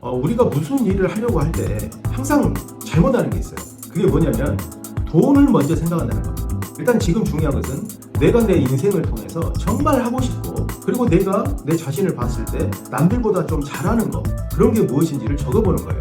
어, 우리가 무슨 일을 하려고 할 때 항상 잘못하는 게 있어요. 그게 뭐냐면 돈을 먼저 생각한다는 겁니다. 일단 지금 중요한 것은 내가 내 인생을 통해서 정말 하고 싶고 그리고 내가 내 자신을 봤을 때 남들보다 좀 잘하는 거 그런 게 무엇인지를 적어보는 거예요.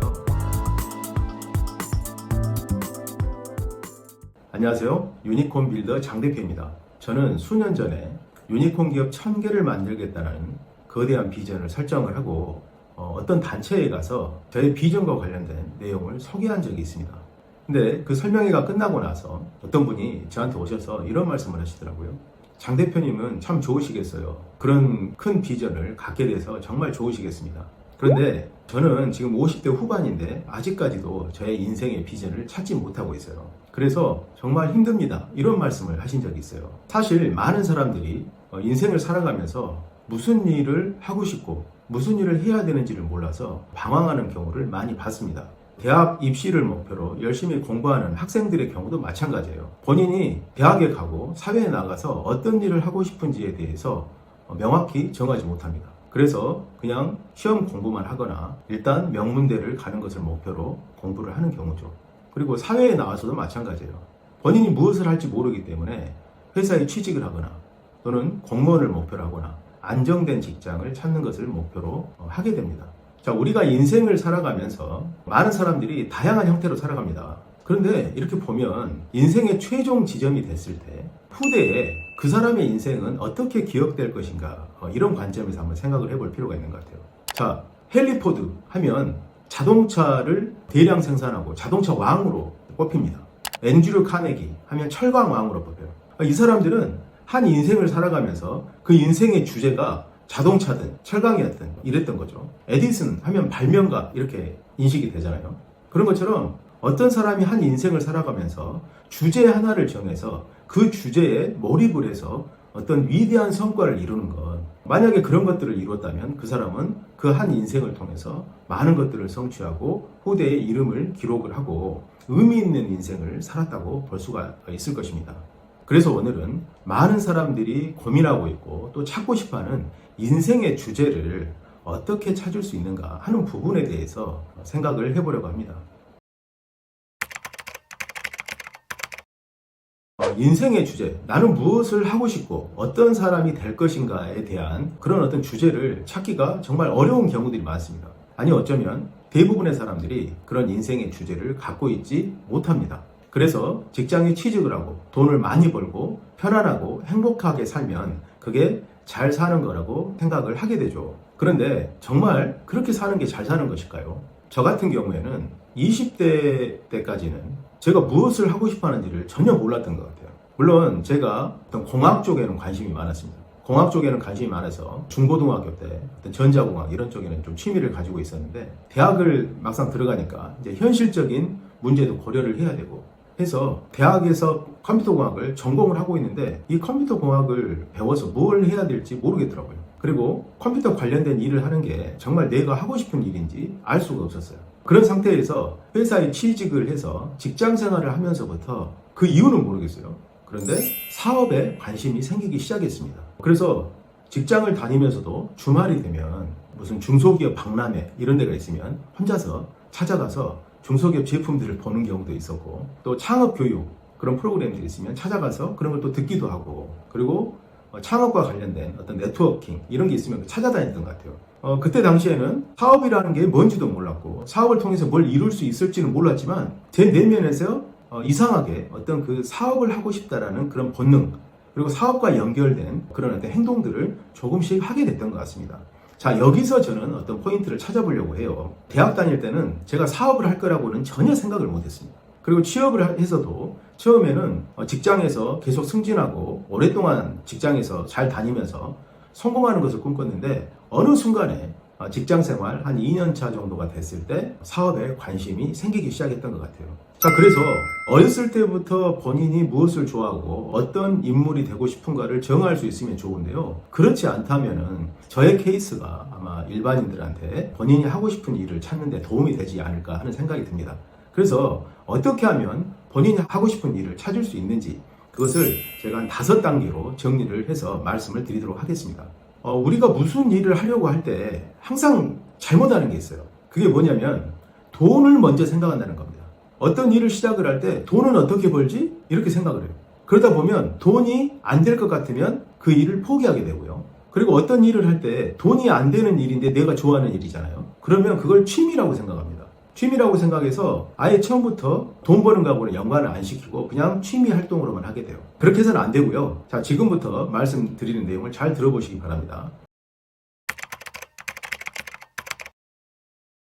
안녕하세요. 유니콘 빌더 장 대표입니다. 저는 수년 전에 유니콘 기업 1000개를 만들겠다는 거대한 비전을 설정을 하고 어, 떤 단체에 가서 저의 비전과 관련된 내용을 소개한 적이 있습니다. 근데 그 설명회가 끝나고 나서 어떤 분이 저한테 오셔서 이런 말씀을 하시더라고요. 장 대표님은 참 좋으시겠어요. 그런 큰 비전을 갖게 돼서 정말 좋으시겠습니다. 그런데 저는 지금 50대 후반인데 아직까지도 저의 인생의 비전을 찾지 못하고 있어요. 그래서 정말 힘듭니다. 이런 말씀을 하신 적이 있어요. 사실 많은 사람들이 어, 인생을 살아가면서 무슨 일을 하고 싶고 무슨 일을 해야 되는지를 몰라서 방황하는 경우를 많이 봤습니다. 대학 입시를 목표로 열심히 공부하는 학생들의 경우도 마찬가지예요. 본인이 대학에 가고 사회에 나가서 어떤 일을 하고 싶은지에 대해서 어, 명확히 정하지 못합니다. 그래서 그냥 시험 공부만 하거나 일단 명문대를 가는 것을 목표로 공부를 하는 경우죠. 그리고 사회에 나와서도 마찬가지예요. 본인이 무엇을 할지 모르기 때문에 회사에 취직을 하거나 또는 공무원을 목표로 하거나 안정된 직장을 찾는 것을 목표로 어, 하게 됩니다. 자, 우리가 인생을 살아가면서 많은 사람들이 다양한 형태로 살아갑니다. 그런데 이렇게 보면 인생의 최종 지점이 됐을 때 후대에 그 사람의 인생은 어떻게 기억될 것인가 어, 이런 관점에서 한번 생각을 해볼 필요가 있는 것 같아요. 자, 헨리 포드 하면 자동차를 대량 생산하고 자동차 왕으로 뽑힙니다. 엔드류 카네기 하면 철강 왕으로 뽑혀요. 이 사람들은 한 인생을 살아가면서 그 인생의 주제가 자동차든 철강이었든 이랬던 거죠. 에디슨 하면 발명가 이렇게 인식이 되잖아요. 그런 것처럼 어떤 사람이 한 인생을 살아가면서 주제 하나를 정해서 그 주제에 몰입을 해서 어떤 위대한 성과를 이루는 것. 만약에 그런 것들을 이뤘다면 그 사람은 그 한 인생을 통해서 많은 것들을 성취하고 후대의 이름을 기록을 하고 의미 있는 인생을 살았다고 볼 수가 있을 것입니다. 그래서 오늘은 많은 사람들이 고민하고 있고 또 찾고 싶어 하는 인생의 주제를 어떻게 찾을 수 있는가 하는 부분에 대해서 생각을 해보려고 합니다. 어, 인생의 주제, 나는 무엇을 하고 싶고 어떤 사람이 될 것인가에 대한 그런 어떤 주제를 찾기가 정말 어려운 경우들이 많습니다. 아니 어쩌면 대부분의 사람들이 그런 인생의 주제를 갖고 있지 못합니다. 그래서 직장에 취직을 하고 돈을 많이 벌고 편안하고 행복하게 살면 그게 잘 사는 거라고 생각을 하게 되죠. 그런데 정말 그렇게 사는 게 잘 사는 것일까요? 저 같은 경우에는 20대 때까지는 제가 무엇을 하고 싶어 하는지를 전혀 몰랐던 것 같아요. 물론 제가 어떤 공학 쪽에는 관심이 많았습니다. 공학 쪽에는 관심이 많아서 중고등학교 때 어떤 전자공학 이런 쪽에는 좀 취미를 가지고 있었는데 대학을 막상 들어가니까 이제 현실적인 문제도 고려를 해야 되고 해서 대학에서 컴퓨터공학을 전공을 하고 있는데 이 컴퓨터공학을 배워서 뭘 해야 될지 모르겠더라고요. 그리고 컴퓨터 관련된 일을 하는 게 정말 내가 하고 싶은 일인지 알 수가 없었어요. 그런 상태에서 회사에 취직을 해서 직장 생활을 하면서부터 그 이유는 모르겠어요. 그런데 사업에 관심이 생기기 시작했습니다. 그래서 직장을 다니면서도 주말이 되면 무슨 중소기업 박람회 이런 데가 있으면 혼자서 찾아가서 중소기업 제품들을 보는 경우도 있었고 또 창업 교육 그런 프로그램들이 있으면 찾아가서 그런 걸 또 듣기도 하고 그리고 어, 창업과 관련된 어떤 네트워킹 이런 게 있으면 찾아다녔던 것 같아요. 어, 그때 당시에는 사업이라는 게 뭔지도 몰랐고 사업을 통해서 뭘 이룰 수 있을지는 몰랐지만 제 내면에서 어, 이상하게 어떤 그 사업을 하고 싶다라는 그런 본능 그리고 사업과 연결된 그런 어떤 행동들을 조금씩 하게 됐던 것 같습니다. 자, 여기서 저는 어떤 포인트를 찾아보려고 해요. 대학 다닐 때는 제가 사업을 할 거라고는 전혀 생각을 못 했습니다. 그리고 취업을 해서도 처음에는 어, 직장에서 계속 승진하고 오랫동안 직장에서 잘 다니면서 성공하는 것을 꿈꿨는데 어느 순간에 어, 직장 생활 한 2년 차 정도가 됐을 때 사업에 관심이 생기기 시작했던 것 같아요. 자, 그래서 어렸을 때부터 본인이 무엇을 좋아하고 어떤 인물이 되고 싶은가를 정할 수 있으면 좋은데요. 그렇지 않다면은 저의 케이스가 아마 일반인들한테 본인이 하고 싶은 일을 찾는데 도움이 되지 않을까 하는 생각이 듭니다. 그래서 어떻게 하면 본인이 하고 싶은 일을 찾을 수 있는지 그것을 제가 한 다섯 단계로 정리를 해서 말씀을 드리도록 하겠습니다. 어, 우리가 무슨 일을 하려고 할 때 항상 잘못하는 게 있어요. 그게 뭐냐면 돈을 먼저 생각한다는 겁니다. 어떤 일을 시작을 할 때 돈은 어떻게 벌지? 이렇게 생각을 해요. 그러다 보면 돈이 안 될 것 같으면 그 일을 포기하게 되고요. 그리고 어떤 일을 할 때 돈이 안 되는 일인데 내가 좋아하는 일이잖아요. 그러면 그걸 취미라고 생각합니다. 취미라고 생각해서 아예 처음부터 돈 버는 거하고는 연관을 안 시키고 그냥 취미 활동으로만 하게 돼요. 그렇게 해서는 안 되고요. 자, 지금부터 말씀드리는 내용을 잘 들어보시기 바랍니다.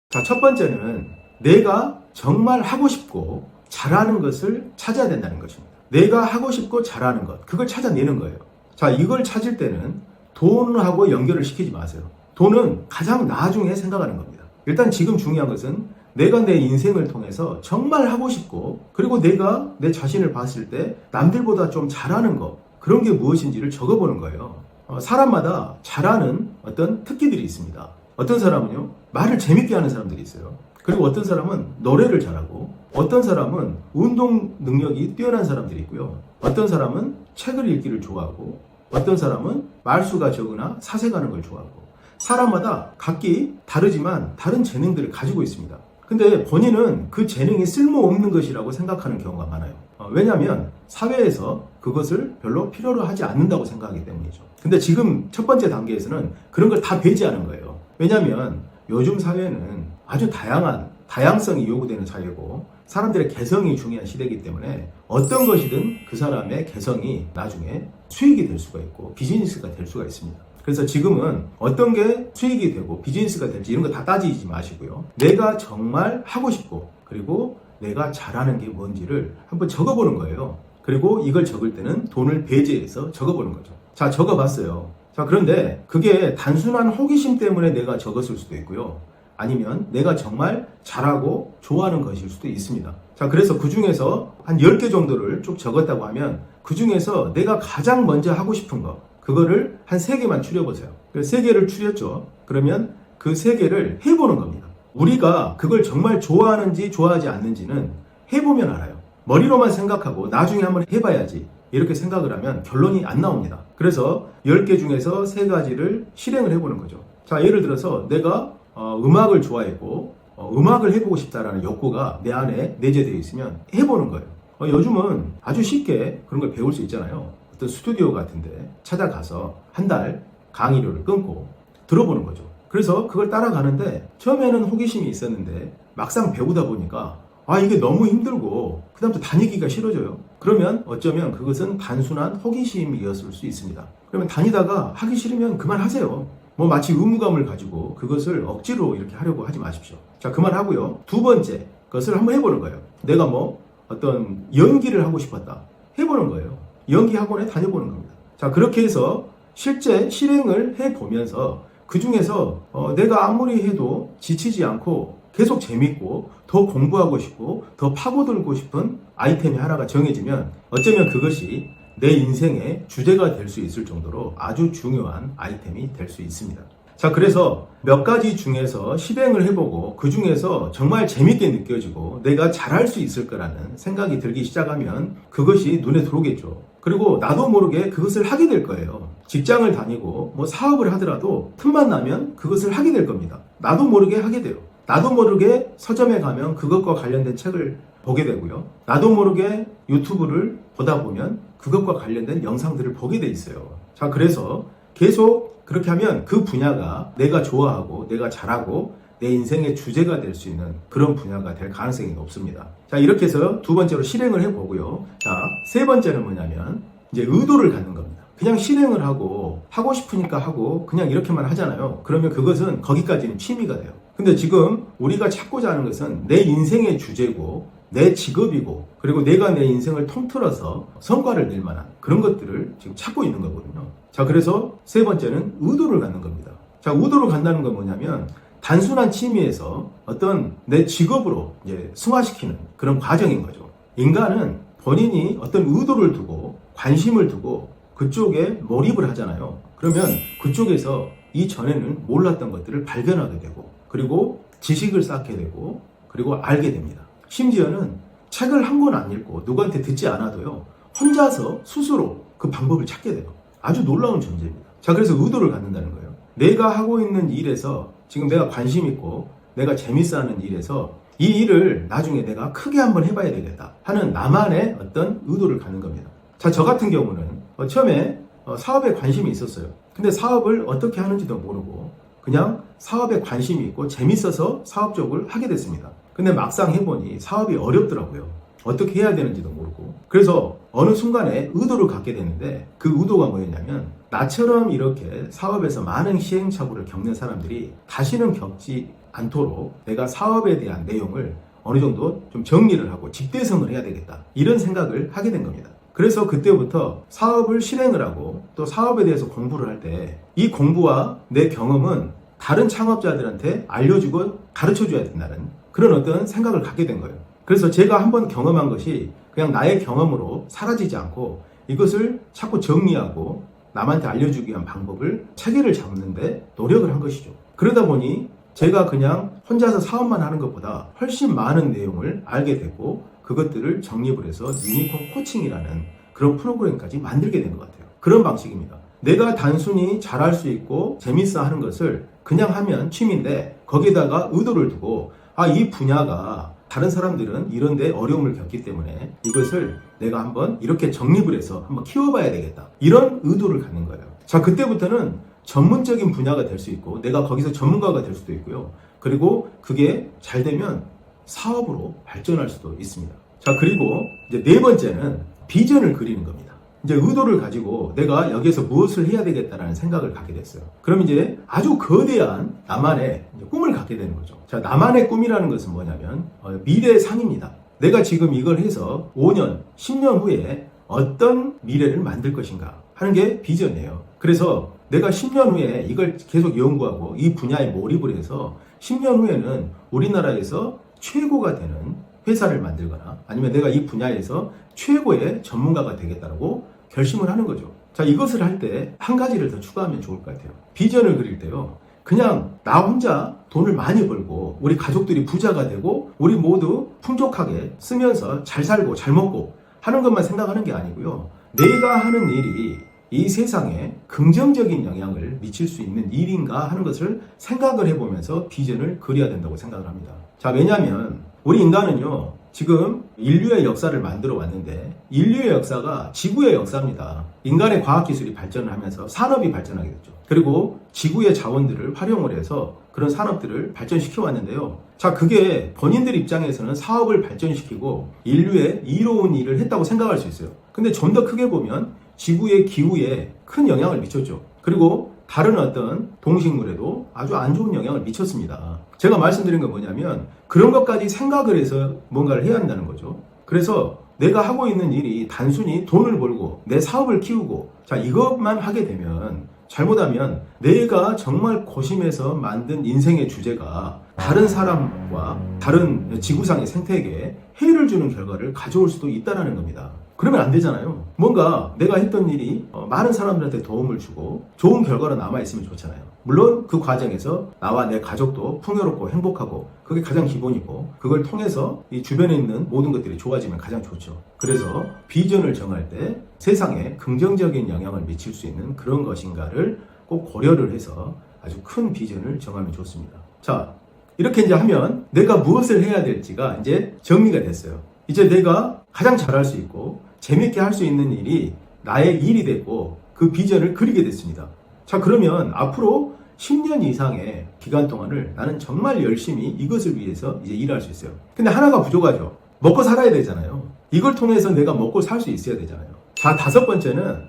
자, 첫 번째는 내가 정말 하고 싶고 잘하는 것을 찾아야 된다는 것입니다. 내가 하고 싶고 잘하는 것, 그걸 찾아내는 거예요. 자, 이걸 찾을 때는 돈하고 연결을 시키지 마세요. 돈은 가장 나중에 생각하는 겁니다. 일단 지금 중요한 것은 내가 내 인생을 통해서 정말 하고 싶고 그리고 내가 내 자신을 봤을 때 남들보다 좀 잘하는 것 그런 게 무엇인지를 적어보는 거예요. 어, 사람마다 잘하는 어떤 특기들이 있습니다. 어떤 사람은요 말을 재밌게 하는 사람들이 있어요. 그리고 어떤 사람은 노래를 잘하고 어떤 사람은 운동 능력이 뛰어난 사람들이 있고요. 어떤 사람은 책을 읽기를 좋아하고 어떤 사람은 말수가 적으나 사색하는 걸 좋아하고 사람마다 각기 다르지만 다른 재능들을 가지고 있습니다. 근데 본인은 그 재능이 쓸모없는 것이라고 생각하는 경우가 많아요. 어, 왜냐하면 사회에서 그것을 별로 필요로 하지 않는다고 생각하기 때문이죠. 근데 지금 첫 번째 단계에서는 그런 걸 다 배제하는 거예요. 왜냐하면 요즘 사회는 아주 다양한 다양성이 요구되는 사회고 사람들의 개성이 중요한 시대이기 때문에 어떤 것이든 그 사람의 개성이 나중에 수익이 될 수가 있고 비즈니스가 될 수가 있습니다. 그래서 지금은 어떤 게 수익이 되고 비즈니스가 될지 이런 거 다 따지지 마시고요. 내가 정말 하고 싶고 그리고 내가 잘하는 게 뭔지를 한번 적어보는 거예요. 그리고 이걸 적을 때는 돈을 배제해서 적어보는 거죠. 자, 적어봤어요. 자, 그런데 그게 단순한 호기심 때문에 내가 적었을 수도 있고요. 아니면 내가 정말 잘하고 좋아하는 것일 수도 있습니다. 자, 그래서 그 중에서 한 10개 정도를 쭉 적었다고 하면 그 중에서 내가 가장 먼저 하고 싶은 거, 그거를 한 3개만 추려보세요. 3개를 추렸죠. 그러면 그 3개를 해보는 겁니다. 우리가 그걸 정말 좋아하는지 좋아하지 않는지는 해보면 알아요. 머리로만 생각하고 나중에 한번 해봐야지. 이렇게 생각을 하면 결론이 안 나옵니다. 그래서 10개 중에서 3가지를 실행을 해보는 거죠. 자, 예를 들어서 내가 어, 음악을 좋아했고 어, 음악을 해보고 싶다라는 욕구가 내 안에 내재되어 있으면 해보는 거예요. 어, 요즘은 아주 쉽게 그런 걸 배울 수 있잖아요. 어떤 스튜디오 같은데 찾아가서 한 달 강의료를 끊고 들어보는 거죠. 그래서 그걸 따라가는데 처음에는 호기심이 있었는데 막상 배우다 보니까 아 이게 너무 힘들고 그다음부터 다니기가 싫어져요. 그러면 어쩌면 그것은 단순한 호기심이었을 수 있습니다. 그러면 다니다가 하기 싫으면 그만하세요. 뭐 마치 의무감을 가지고 그것을 억지로 이렇게 하려고 하지 마십시오. 자 그만하고요. 두 번째 것을 한번 해보는 거예요. 내가 뭐 어떤 연기를 하고 싶었다. 해보는 거예요. 연기 학원에 다녀보는 겁니다. 자 그렇게 해서 실제 실행을 해 보면서 그 중에서 어, 내가 아무리 해도 지치지 않고 계속 재밌고 더 공부하고 싶고 더 파고들고 싶은 아이템이 하나가 정해지면 어쩌면 그것이 내 인생의 주제가 될 수 있을 정도로 아주 중요한 아이템이 될 수 있습니다. 자, 그래서 몇 가지 중에서 실행을 해보고 그 중에서 정말 재밌게 느껴지고 내가 잘할 수 있을 거라는 생각이 들기 시작하면 그것이 눈에 들어오겠죠. 그리고 나도 모르게 그것을 하게 될 거예요. 직장을 다니고 뭐 사업을 하더라도 틈만 나면 그것을 하게 될 겁니다. 나도 모르게 하게 돼요. 나도 모르게 서점에 가면 그것과 관련된 책을 보게 되고요. 나도 모르게 유튜브를 보다 보면 그것과 관련된 영상들을 보게 돼 있어요. 자, 그래서 계속 그렇게 하면 그 분야가 내가 좋아하고 내가 잘하고 내 인생의 주제가 될 수 있는 그런 분야가 될 가능성이 높습니다. 자, 이렇게 해서 두 번째로 실행을 해보고요. 자, 세 번째는 뭐냐면 이제 의도를 갖는 겁니다. 그냥 실행을 하고 하고 싶으니까 하고 그냥 이렇게만 하잖아요. 그러면 그것은 거기까지는 취미가 돼요. 근데 지금 우리가 찾고자 하는 것은 내 인생의 주제고 내 직업이고 그리고 내가 내 인생을 통틀어서 성과를 낼 만한 그런 것들을 지금 찾고 있는 거거든요. 자, 그래서 세 번째는 의도를 갖는 겁니다. 자, 의도를 갖는다는 건 뭐냐면 단순한 취미에서 어떤 내 직업으로 이제 승화시키는 그런 과정인 거죠. 인간은 본인이 어떤 의도를 두고 관심을 두고 그쪽에 몰입을 하잖아요. 그러면 그쪽에서 이전에는 몰랐던 것들을 발견하게 되고 그리고 지식을 쌓게 되고 그리고 알게 됩니다. 심지어는 책을 한 권 안 읽고 누구한테 듣지 않아도요. 혼자서 스스로 그 방법을 찾게 돼요. 아주 놀라운 존재입니다. 자, 그래서 의도를 갖는다는 거예요. 내가 하고 있는 일에서 지금 내가 관심 있고 내가 재밌어 하는 일에서 이 일을 나중에 내가 크게 한번 해봐야 되겠다 하는 나만의 어떤 의도를 갖는 겁니다. 자, 저 같은 경우는 어, 처음에 어, 사업에 관심이 있었어요. 근데 사업을 어떻게 하는지도 모르고 그냥 사업에 관심이 있고 재밌어서 사업 쪽을 하게 됐습니다. 근데 막상 해보니 사업이 어렵더라고요. 어떻게 해야 되는지도 모르고. 그래서 어느 순간에 의도를 갖게 됐는데 그 의도가 뭐였냐면 나처럼 이렇게 사업에서 많은 시행착오를 겪는 사람들이 다시는 겪지 않도록 내가 사업에 대한 내용을 어느 정도 좀 정리를 하고 집대성을 해야 되겠다. 이런 생각을 하게 된 겁니다. 그래서 그때부터 사업을 실행을 하고 또 사업에 대해서 공부를 할 때 이 공부와 내 경험은 다른 창업자들한테 알려주고 가르쳐 줘야 된다는 그런 어떤 생각을 갖게 된 거예요. 그래서 제가 한번 경험한 것이 그냥 나의 경험으로 사라지지 않고 이것을 자꾸 정리하고 남한테 알려주기 위한 방법을 체계를 잡는데 노력을 한 것이죠. 그러다 보니 제가 그냥 혼자서 사업만 하는 것보다 훨씬 많은 내용을 알게 됐고 그것들을 정립을 해서 유니콘 코칭이라는 그런 프로그램까지 만들게 된 것 같아요. 그런 방식입니다. 내가 단순히 잘할 수 있고 재밌어 하는 것을 그냥 하면 취미인데 거기에다가 의도를 두고 아, 이 분야가 다른 사람들은 이런데 어려움을 겪기 때문에 이것을 내가 한번 이렇게 정립을 해서 한번 키워봐야 되겠다. 이런 의도를 갖는 거예요. 자, 그때부터는 전문적인 분야가 될 수 있고 내가 거기서 전문가가 될 수도 있고요. 그리고 그게 잘 되면 사업으로 발전할 수도 있습니다. 자, 그리고 이제 네 번째는 비전을 그리는 겁니다. 이제 의도를 가지고 내가 여기에서 무엇을 해야 되겠다라는 생각을 갖게 됐어요. 그럼 이제 아주 거대한 나만의 꿈을 갖게 되는 거죠. 자, 나만의 꿈이라는 것은 뭐냐면 어, 미래의 상입니다. 내가 지금 이걸 해서 5년, 10년 후에 어떤 미래를 만들 것인가 하는 게 비전이에요. 그래서 내가 10년 후에 이걸 계속 연구하고 이 분야에 몰입을 해서 10년 후에는 우리나라에서 최고가 되는 회사를 만들거나 아니면 내가 이 분야에서 최고의 전문가가 되겠다라고 결심을 하는 거죠. 자, 이것을 할 때 한 가지를 더 추가하면 좋을 것 같아요. 비전을 그릴 때요. 그냥 나 혼자 돈을 많이 벌고 우리 가족들이 부자가 되고 우리 모두 풍족하게 쓰면서 잘 살고 잘 먹고 하는 것만 생각하는 게 아니고요. 내가 하는 일이 이 세상에 긍정적인 영향을 미칠 수 있는 일인가 하는 것을 생각을 해보면서 비전을 그려야 된다고 생각을 합니다. 자, 왜냐하면 우리 인간은요, 지금 인류의 역사를 만들어 왔는데, 인류의 역사가 지구의 역사입니다. 인간의 과학기술이 발전을 하면서 산업이 발전하게 됐죠. 그리고 지구의 자원들을 활용을 해서 그런 산업들을 발전시켜 왔는데요. 자, 그게 본인들 입장에서는 사업을 발전시키고 인류의 이로운 일을 했다고 생각할 수 있어요. 근데 좀 더 크게 보면 지구의 기후에 큰 영향을 미쳤죠. 그리고 다른 어떤 동식물에도 아주 안 좋은 영향을 미쳤습니다. 제가 말씀드린 건 뭐냐면 그런 것까지 생각을 해서 뭔가를 해야 한다는 거죠. 그래서 내가 하고 있는 일이 단순히 돈을 벌고 내 사업을 키우고 자 이것만 하게 되면 잘못하면 내가 정말 고심해서 만든 인생의 주제가 다른 사람과 다른 지구상의 생태계에 해를 주는 결과를 가져올 수도 있다는 겁니다. 그러면 안 되잖아요. 뭔가 내가 했던 일이 어, 많은 사람들한테 도움을 주고 좋은 결과로 남아있으면 좋잖아요. 물론 그 과정에서 나와 내 가족도 풍요롭고 행복하고 그게 가장 기본이고 그걸 통해서 이 주변에 있는 모든 것들이 좋아지면 가장 좋죠. 그래서 비전을 정할 때 세상에 긍정적인 영향을 미칠 수 있는 그런 것인가를 꼭 고려를 해서 아주 큰 비전을 정하면 좋습니다. 자, 이렇게 이제 하면 내가 무엇을 해야 될지가 이제 정리가 됐어요. 이제 내가 가장 잘할 수 있고 재밌게 할 수 있는 일이 나의 일이 됐고 그 비전을 그리게 됐습니다. 자, 그러면 앞으로 10년 이상의 기간 동안을 나는 정말 열심히 이것을 위해서 이제 일할 수 있어요. 근데 하나가 부족하죠. 먹고 살아야 되잖아요. 이걸 통해서 내가 먹고 살 수 있어야 되잖아요. 자, 다섯 번째는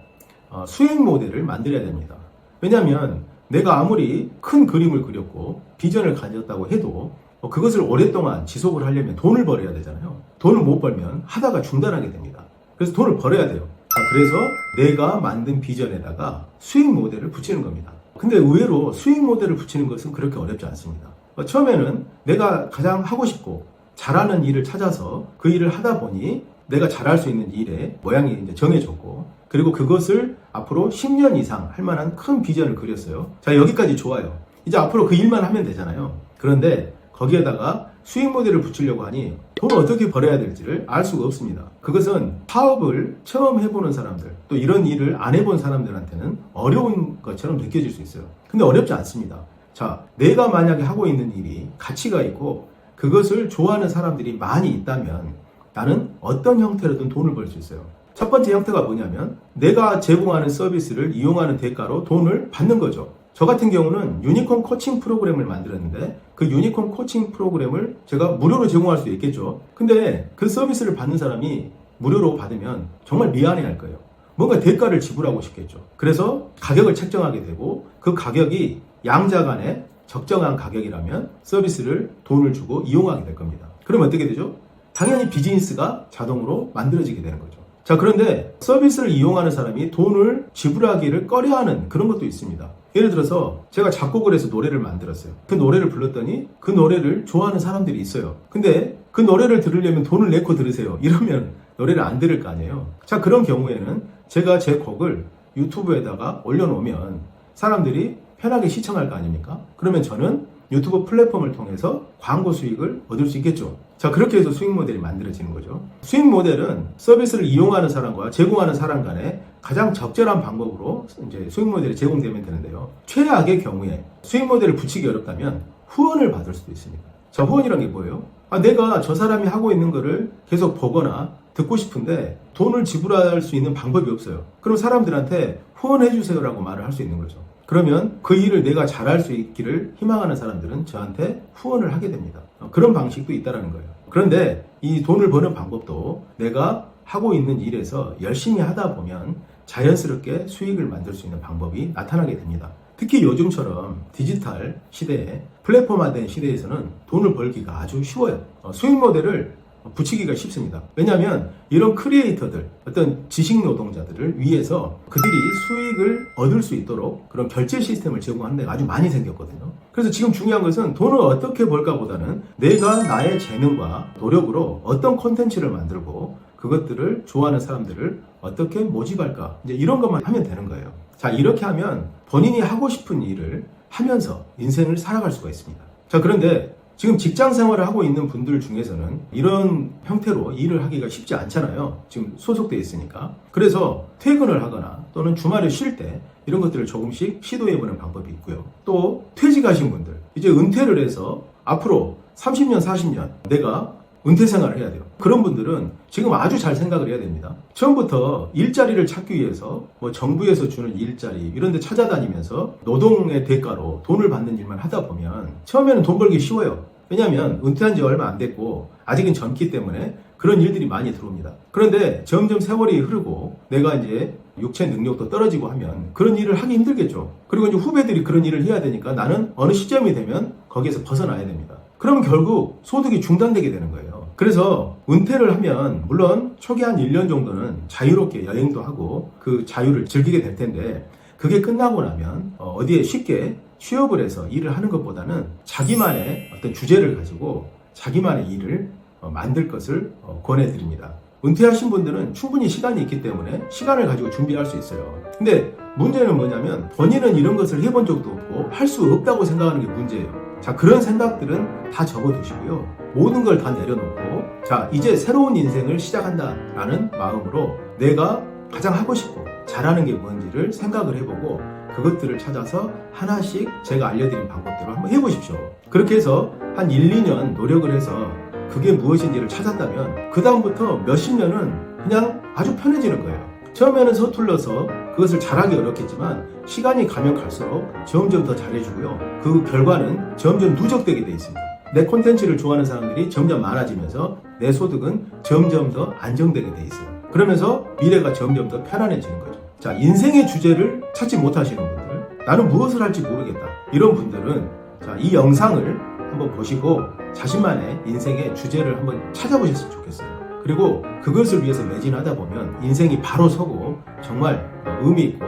어, 수행 모델을 만들어야 됩니다. 왜냐하면 내가 아무리 큰 그림을 그렸고 비전을 가졌다고 해도 어, 그것을 오랫동안 지속을 하려면 돈을 벌어야 되잖아요. 돈을 못 벌면 하다가 중단하게 됩니다. 그래서 돈을 벌어야 돼요. 자, 그래서 내가 만든 비전에다가 수익 모델을 붙이는 겁니다. 근데 의외로 수익 모델을 붙이는 것은 그렇게 어렵지 않습니다. 어, 처음에는 내가 가장 하고 싶고 잘하는 일을 찾아서 그 일을 하다 보니 내가 잘할 수 있는 일의 모양이 이제 정해졌고 그리고 그것을 앞으로 10년 이상 할 만한 큰 비전을 그렸어요. 자, 여기까지 좋아요. 이제 앞으로 그 일만 하면 되잖아요. 그런데 거기에다가 수익 모델을 붙이려고 하니 돈을 어떻게 벌어야 될지를 알 수가 없습니다. 그것은 사업을 처음 해보는 사람들, 또 이런 일을 안 해본 사람들한테는 어려운 것처럼 느껴질 수 있어요. 근데 어렵지 않습니다. 자, 내가 만약에 하고 있는 일이 가치가 있고 그것을 좋아하는 사람들이 많이 있다면 나는 어떤 형태로든 돈을 벌 수 있어요. 첫 번째 형태가 뭐냐면 내가 제공하는 서비스를 이용하는 대가로 돈을 받는 거죠. 저 같은 경우는 유니콘 코칭 프로그램을 만들었는데 그 유니콘 코칭 프로그램을 제가 무료로 제공할 수도 있겠죠. 근데 그 서비스를 받는 사람이 무료로 받으면 정말 미안해 할 거예요. 뭔가 대가를 지불하고 싶겠죠. 그래서 가격을 책정하게 되고 그 가격이 양자 간에 적정한 가격이라면 서비스를 돈을 주고 이용하게 될 겁니다. 그러면 어떻게 되죠? 당연히 비즈니스가 자동으로 만들어지게 되는 거죠. 자, 그런데 서비스를 이용하는 사람이 돈을 지불하기를 꺼려하는 그런 것도 있습니다. 예를 들어서 제가 작곡을 해서 노래를 만들었어요. 그 노래를 불렀더니 그 노래를 좋아하는 사람들이 있어요. 근데 그 노래를 들으려면 돈을 내고 들으세요. 이러면 노래를 안 들을 거 아니에요. 자, 그런 경우에는 제가 제 곡을 유튜브에다가 올려놓으면 사람들이 편하게 시청할 거 아닙니까? 그러면 저는 유튜브 플랫폼을 통해서 광고 수익을 얻을 수 있겠죠. 자, 그렇게 해서 수익 모델이 만들어지는 거죠. 수익 모델은 서비스를 이용하는 사람과 제공하는 사람 간에 가장 적절한 방법으로 이제 수익 모델이 제공되면 되는데요. 최악의 경우에 수익 모델을 붙이기 어렵다면 후원을 받을 수도 있습니다. 자, 후원이란 게 뭐예요? 아, 내가 저 사람이 하고 있는 거를 계속 보거나 듣고 싶은데 돈을 지불할 수 있는 방법이 없어요. 그럼 사람들한테 후원해 주세요라고 말을 할 수 있는 거죠. 그러면 그 일을 내가 잘할 수 있기를 희망하는 사람들은 저한테 후원을 하게 됩니다. 어, 그런 방식도 있다라는 거예요. 그런데 이 돈을 버는 방법도 내가 하고 있는 일에서 열심히 하다 보면 자연스럽게 수익을 만들 수 있는 방법이 나타나게 됩니다. 특히 요즘처럼 디지털 시대에 플랫폼화된 시대에서는 돈을 벌기가 아주 쉬워요. 어, 수익 모델을 붙이기가 쉽습니다. 왜냐하면 이런 크리에이터들, 어떤 지식 노동자들을 위해서 그들이 수익을 얻을 수 있도록 그런 결제 시스템을 제공하는 데가 아주 많이 생겼거든요. 그래서 지금 중요한 것은 돈을 어떻게 벌까 보다는 내가 나의 재능과 노력으로 어떤 콘텐츠를 만들고 그것들을 좋아하는 사람들을 어떻게 모집할까 이제 이런 것만 하면 되는 거예요. 자 이렇게 하면 본인이 하고 싶은 일을 하면서 인생을 살아갈 수가 있습니다. 자 그런데 지금 직장 생활을 하고 있는 분들 중에서는 이런 형태로 일을 하기가 쉽지 않잖아요. 지금 소속돼 있으니까. 그래서 퇴근을 하거나 또는 주말에 쉴 때 이런 것들을 조금씩 시도해보는 방법이 있고요. 또 퇴직하신 분들, 이제 은퇴를 해서 앞으로 30년, 40년 내가 은퇴 생활을 해야 돼요. 그런 분들은 지금 아주 잘 생각을 해야 됩니다. 처음부터 일자리를 찾기 위해서 뭐 정부에서 주는 일자리 이런 데 찾아다니면서 노동의 대가로 돈을 받는 일만 하다 보면 처음에는 돈 벌기 쉬워요. 왜냐하면 은퇴한 지 얼마 안 됐고 아직은 젊기 때문에 그런 일들이 많이 들어옵니다. 그런데 점점 세월이 흐르고 내가 이제 육체 능력도 떨어지고 하면 그런 일을 하기 힘들겠죠. 그리고 이제 후배들이 그런 일을 해야 되니까 나는 어느 시점이 되면 거기에서 벗어나야 됩니다. 그러면 결국 소득이 중단되게 되는 거예요. 그래서 은퇴를 하면 물론 초기 한 1년 정도는 자유롭게 여행도 하고 그 자유를 즐기게 될 텐데 그게 끝나고 나면 어, 어디에 쉽게 취업을 해서 일을 하는 것보다는 자기만의 어떤 주제를 가지고 자기만의 일을 어, 만들 것을 어, 권해드립니다. 은퇴하신 분들은 충분히 시간이 있기 때문에 시간을 가지고 준비할 수 있어요. 근데 문제는 뭐냐면 본인은 이런 것을 해본 적도 없고 할 수 없다고 생각하는 게 문제예요. 자, 그런 생각들은 다 접어두시고요. 모든 걸 다 내려놓고, 자, 이제 새로운 인생을 시작한다라는 마음으로 내가 가장 하고 싶고 잘하는 게 뭔지를 생각을 해보고 그것들을 찾아서 하나씩 제가 알려드린 방법대로 한번 해보십시오. 그렇게 해서 한 1, 2년 노력을 해서 그게 무엇인지를 찾았다면 그다음부터 몇십 년은 그냥 아주 편해지는 거예요. 처음에는 서툴러서 그것을 잘하기 어렵겠지만 시간이 가면 갈수록 점점 더 잘해주고요. 그 결과는 점점 누적되게 돼 있습니다. 내 콘텐츠를 좋아하는 사람들이 점점 많아지면서 내 소득은 점점 더 안정되게 돼 있어요. 그러면서 미래가 점점 더 편안해지는 거죠. 자, 인생의 주제를 찾지 못하시는 분들, 나는 무엇을 할지 모르겠다. 이런 분들은 자, 이 영상을 한번 보시고 자신만의 인생의 주제를 한번 찾아보셨으면 좋겠어요. 그리고 그것을 위해서 매진하다 보면 인생이 바로 서고 정말 의미 있고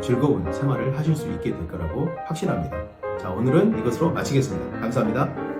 즐거운 생활을 하실 수 있게 될 거라고 확신합니다. 자, 오늘은 이것으로 마치겠습니다. 감사합니다.